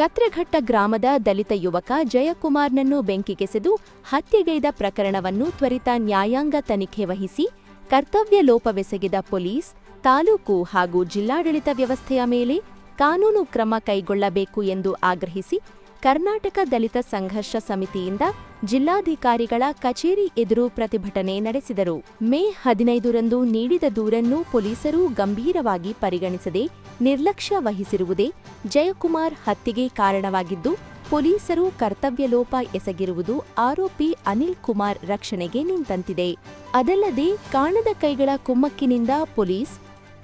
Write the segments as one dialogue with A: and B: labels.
A: ಕತ್ರಘಟ್ಟ ಗ್ರಾಮದ ದಲಿತ ಯುವಕ ಜಯಕುಮಾರ್ನನ್ನು ಬೆಂಕಿಗೆಸೆದು ಹತ್ಯೆಗೈದ ಪ್ರಕರಣವನ್ನು ತ್ವರಿತ ನ್ಯಾಯಾಂಗ ತನಿಖೆ ವಹಿಸಿ ಕರ್ತವ್ಯ ಲೋಪವೆಸಗಿದ ಪೊಲೀಸ್, ತಾಲೂಕು ಹಾಗೂ ಜಿಲ್ಲಾಡಳಿತ ವ್ಯವಸ್ಥೆಯ ಮೇಲೆ ಕಾನೂನು ಕ್ರಮ ಕೈಗೊಳ್ಳಬೇಕು ಎಂದು ಆಗ್ರಹಿಸಿ ಕರ್ನಾಟಕ ದಲಿತ ಸಂಘರ್ಷ ಸಮಿತಿಯಿಂದ ಜಿಲ್ಲಾಧಿಕಾರಿಗಳ ಕಚೇರಿ ಎದುರು ಪ್ರತಿಭಟನೆ ನಡೆಸಿದರು. ಮೇ ಹದಿನೈದರಂದು ನೀಡಿದ ದೂರನ್ನು ಪೊಲೀಸರು ಗಂಭೀರವಾಗಿ ಪರಿಗಣಿಸದೆ ನಿರ್ಲಕ್ಷ್ಯ ವಹಿಸಿರುವುದೇ ಜಯಕುಮಾರ್ ಹತ್ಯೆಗೆ ಕಾರಣವಾಗಿದ್ದು, ಪೊಲೀಸರು ಕರ್ತವ್ಯಲೋಪ ಎಸಗಿರುವುದು ಆರೋಪಿ ಅನಿಲ್ ಕುಮಾರ್ ರಕ್ಷಣೆಗೆ ನಿಂತಂತಿದೆ. ಅದಲ್ಲದೆ ಕಾಣದ ಕೈಗಳ ಕುಮ್ಮಕ್ಕಿನಿಂದ ಪೊಲೀಸ್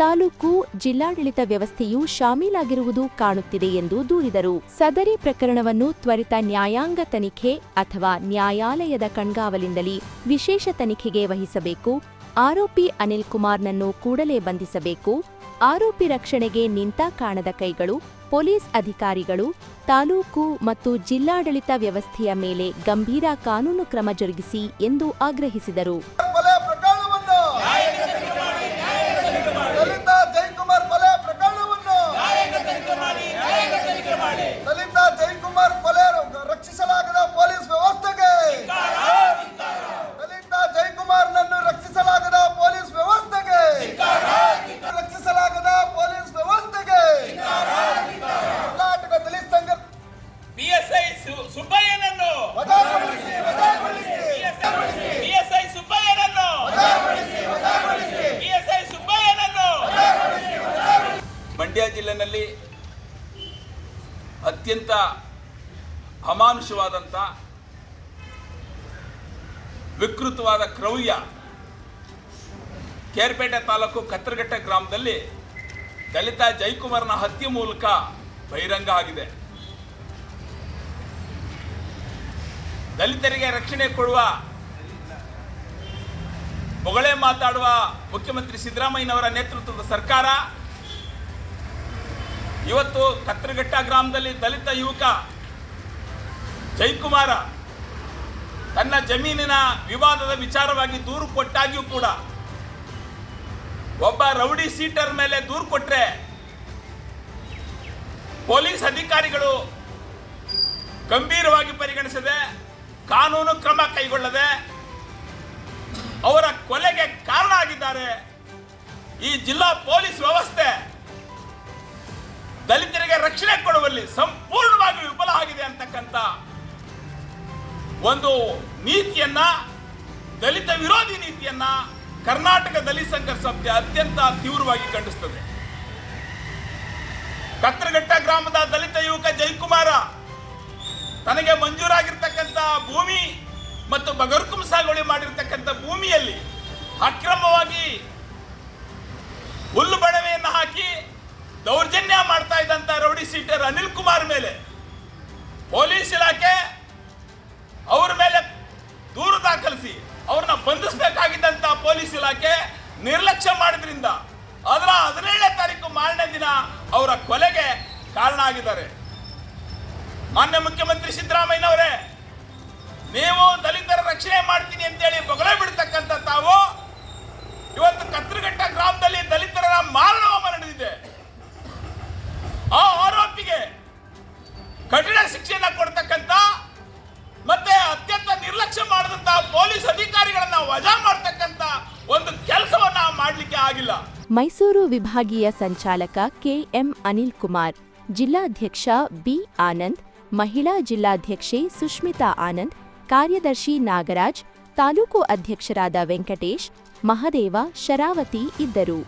A: ತಾಲೂಕು ಜಿಲ್ಲಾಡಳಿತ ವ್ಯವಸ್ಥೆಯು ಶಾಮೀಲಾಗಿರುವುದು ಕಾಣುತ್ತಿದೆ ಎಂದು ದೂರಿದರು. ಸದರಿ ಪ್ರಕರಣವನ್ನು ತ್ವರಿತ ನ್ಯಾಯಾಂಗ ತನಿಖೆ ಅಥವಾ ನ್ಯಾಯಾಲಯದ ಕಣ್ಗಾವಲಿಂದಲೇ ವಿಶೇಷ ತನಿಖೆಗೆ ವಹಿಸಬೇಕು. ಆರೋಪಿ ಅನಿಲ್ ಕುಮಾರ್ನನ್ನು ಕೂಡಲೇ ಬಂಧಿಸಬೇಕು. ಆರೋಪಿ ರಕ್ಷಣೆಗೆ ನಿಂತ ಕಾಣದ ಕೈಗಳು, ಪೊಲೀಸ್ ಅಧಿಕಾರಿಗಳು, ತಾಲೂಕು ಮತ್ತು ಜಿಲ್ಲಾಡಳಿತ ವ್ಯವಸ್ಥೆಯ ಮೇಲೆ ಗಂಭೀರ ಕಾನೂನು ಕ್ರಮ ಜರುಗಿಸಿ ಎಂದು ಆಗ್ರಹಿಸಿದರು.
B: ಮಂಡ್ಯ ಜಿಲ್ಲೆಯಲ್ಲಿ ಅತ್ಯಂತ ಅಮಾನುಷವಾದಂಥ ವಿಕೃತವಾದ ಕ್ರೌರ್ಯ ಕೇರ್ಪೇಟೆ ತಾಲೂಕು ಕತ್ರಘಟ್ಟ ಗ್ರಾಮದಲ್ಲಿ ದಲಿತ ಜೈಕುಮಾರ್ನ ಹತ್ಯೆ ಮೂಲಕ ಬಹಿರಂಗ ಆಗಿದೆ. ದಲಿತರಿಗೆ ರಕ್ಷಣೆ ಕೊಡುವ ಮೊಗಳೇ ಮಾತಾಡುವ ಮುಖ್ಯಮಂತ್ರಿ ಸಿದ್ದರಾಮಯ್ಯನವರ ನೇತೃತ್ವದ ಸರ್ಕಾರ ಇವತ್ತು ಕತ್ರಘಟ್ಟ ಗ್ರಾಮದಲ್ಲಿ ದಲಿತ ಯುವಕ ಜೈಕುಮಾರ ತನ್ನ ಜಮೀನಿನ ವಿವಾದದ ವಿಚಾರವಾಗಿ ದೂರು ಕೊಟ್ಟಾಗಿಯೂ ಕೂಡ ಒಬ್ಬ ರೌಡಿ ಸೀಟರ್ ಮೇಲೆ ದೂರು ಕೊಟ್ಟರೆ ಪೊಲೀಸ್ ಅಧಿಕಾರಿಗಳು ಗಂಭೀರವಾಗಿ ಪರಿಗಣಿಸದೆ ಕಾನೂನು ಕ್ರಮ ಕೈಗೊಳ್ಳದೆ ಅವರ ಕೊಲೆಗೆ ಕಾರಣ ಆಗಿದ್ದಾರೆ. ಈ ಜಿಲ್ಲಾ ಪೊಲೀಸ್ ವ್ಯವಸ್ಥೆ ದಲಿತರಿಗೆ ರಕ್ಷಣೆ ಕೊಡುವಲ್ಲಿ ಸಂಪೂರ್ಣವಾಗಿ ವಿಫಲ ಆಗಿದೆ ಅಂತಕ್ಕಂಥ ಒಂದು ನೀತಿಯನ್ನ, ದಲಿತ ವಿರೋಧಿ ನೀತಿಯನ್ನ ಕರ್ನಾಟಕ ದಲಿತ ಸಂಘ ಸಮಿತಿ ಅತ್ಯಂತ ತೀವ್ರವಾಗಿ ಖಂಡಿಸುತ್ತದೆ ಕತ್ರಘಟ್ಟ ಗ್ರಾಮದ ದಲಿತ ಯುವಕ ಜಯಕುಮಾರ ತನಗೆ ಮಂಜೂರಾಗಿರ್ತಕ್ಕಂಥ ಭೂಮಿ ಮತ್ತು ಬಗರ್ಕುಂ ಸಾಗುವಳಿ ಮಾಡಿರ್ತಕ್ಕಂಥ ಭೂಮಿಯಲ್ಲಿ ಅಕ್ರಮವಾಗಿ ಹುಲ್ಲು ಹಾಕಿ ದೌರ್ಜನ್ಯ ಮಾಡ್ತಾ ಇದ್ದಂತ ರೌಡಿ ಸೀಟರ್ ಅನಿಲ್ ಕುಮಾರ್ ಮೇಲೆ ಪೊಲೀಸ್ ಇಲಾಖೆ ಅವ್ರ ಮೇಲೆ ದೂರು ದಾಖಲಿಸಿ ಅವ್ರನ್ನ ಬಂಧಿಸಬೇಕಾಗಿದ್ದಂತ ಪೊಲೀಸ್ ಇಲಾಖೆ ನಿರ್ಲಕ್ಷ್ಯ ಮಾಡಿದ್ರಿಂದ ಅದರ ಹದಿನೇಳನೇ ತಾರೀಕು ಮಾರನೇ ದಿನ ಅವರ ಕೊಲೆಗೆ ಕಾರಣ ಆಗಿದ್ದಾರೆ. ಮಾನ್ಯ ಮುಖ್ಯಮಂತ್ರಿ ಸಿದ್ದರಾಮಯ್ಯನವರೇ, ನೀವು ದಲಿತರ ರಕ್ಷಣೆ ಮಾಡ್ತೀನಿ ಅಂತೇಳಿ ಬೊಗಳೆ ಬಿಡ್ತಕ್ಕಂಥ ತಾವು ಇವತ್ತು ಕತ್ರಘಟ್ಟ
A: ಮೈಸೂರು ವಿಭಾಗೀಯ ಸಂಚಾಲಕ ಕೆಎಂ ಅನಿಲ್ ಕುಮಾರ್ ಜಿಲ್ಲಾಧ್ಯಕ್ಷ ಬಿ ಆನಂದ್, ಮಹಿಳಾ ಜಿಲ್ಲಾಧ್ಯಕ್ಷೆ ಸುಷ್ಮಿತಾ ಆನಂದ್, ಕಾರ್ಯದರ್ಶಿ ನಾಗರಾಜ್, ತಾಲೂಕು ಅಧ್ಯಕ್ಷರಾದ ವೆಂಕಟೇಶ್, ಮಹದೇವ, ಶರಾವತಿ ಇದ್ದರು.